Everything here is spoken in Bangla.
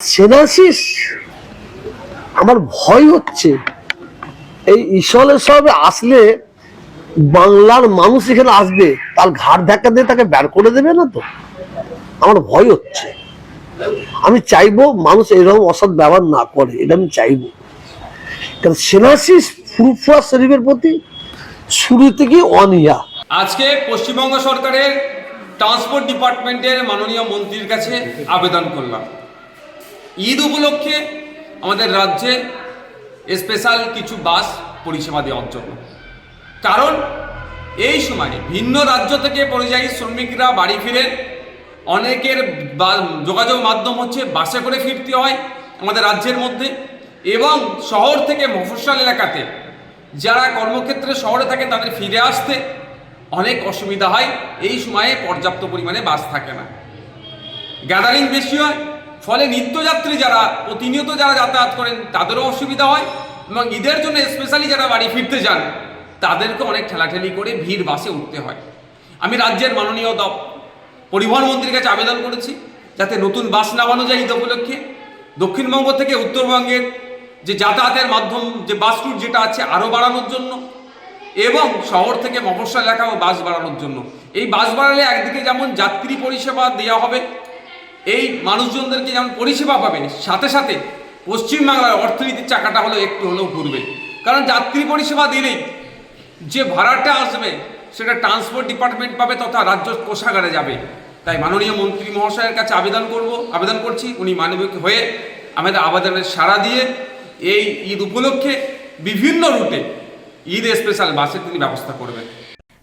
সেনাশিস? আমার ভয় হচ্ছে। এই ঈশ্বর সবে আসলে বাংলার মানুষ এখানে আসবে, তার ঘাট ধাক্কা দিয়ে তাকে বের করে দেবে না তো? আমার ভয় হচ্ছে। আমি চাইব মানুষ এরকম অসৎ ব্যবহার না করে, এটা আমি চাইব। কারণ সেনাশিস ফুরফুয়া শরীফের প্রতি শুরু থেকে অনিয়া আজকে পশ্চিমবঙ্গ সরকারের ট্রান্সপোর্ট ডিপার্টমেন্টের মাননীয় মন্ত্রীর কাছে আবেদন করলাম। ঈদ উপলক্ষে আমাদের রাজ্যে স্পেশাল কিছু বাস পরিষেবা দেওয়ার জন্য। কারণ এই সময় ভিন্ন রাজ্য থেকে পরিযায়ী শ্রমিকরা বাড়ি ফিরে অনেকের যোগাযোগ মাধ্যম হচ্ছে বাসে করে ফিরতে হয় আমাদের রাজ্যের মধ্যে এবং শহর থেকে মফস্বল এলাকাতে যারা কর্মক্ষেত্রে শহরে থাকে তাদের ফিরে আসতে অনেক অসুবিধা হয়। এই সময়ে পর্যাপ্ত পরিমাণে বাস থাকে না। গ্যাদারিং বেশি হয় ফলে নিত্যযাত্রী যারা, প্রতিনিয়ত যারা যাতায়াত করেন, তাদেরও অসুবিধা হয় এবং ঈদের জন্য স্পেশালি যারা বাড়ি ফিরতে যান, তাদেরকে অনেক ঠেলাঠেলি করে ভিড় বাসে উঠতে হয়। আমি রাজ্যের মাননীয় দ পরিবহন মন্ত্রীর কাছে আবেদন করেছি যাতে নতুন বাস নামানো যায় ঈদ উপলক্ষে। দক্ষিণবঙ্গ থেকে উত্তরবঙ্গের যে যাতায়াতের মাধ্যম, যে বাস রুট যেটা আছে, আরও বাড়ানোর জন্য এবং শহর থেকে মফস্বল এলাকা ও বাস বাড়ানোর জন্য। এই বাস বাড়ালে একদিকে যেমন যাত্রী পরিষেবা দেওয়া হবে এই মানুষজনদেরকে যেমন পরিষেবা পাবে সাথে সাথে পশ্চিমবাংলার অর্থনীতির চাকাটা হলো একটু হলেও ঘুরবে। কারণ যাত্রী পরিষেবা দিলেই যে ভাড়াটা আসবে, সেটা ট্রান্সপোর্ট ডিপার্টমেন্ট পাবে তথা রাজ্য কোষাগারে যাবে। তাই মাননীয় মন্ত্রী মহাশয়ের কাছে আবেদন করব, আবেদন করছি। উনি মানবিক হয়ে আমাদের আবেদনের সাড়া দিয়ে এই ঈদ উপলক্ষে বিভিন্ন রুটে ঈদ স্পেশাল বাসের তিনি ব্যবস্থা করবেন।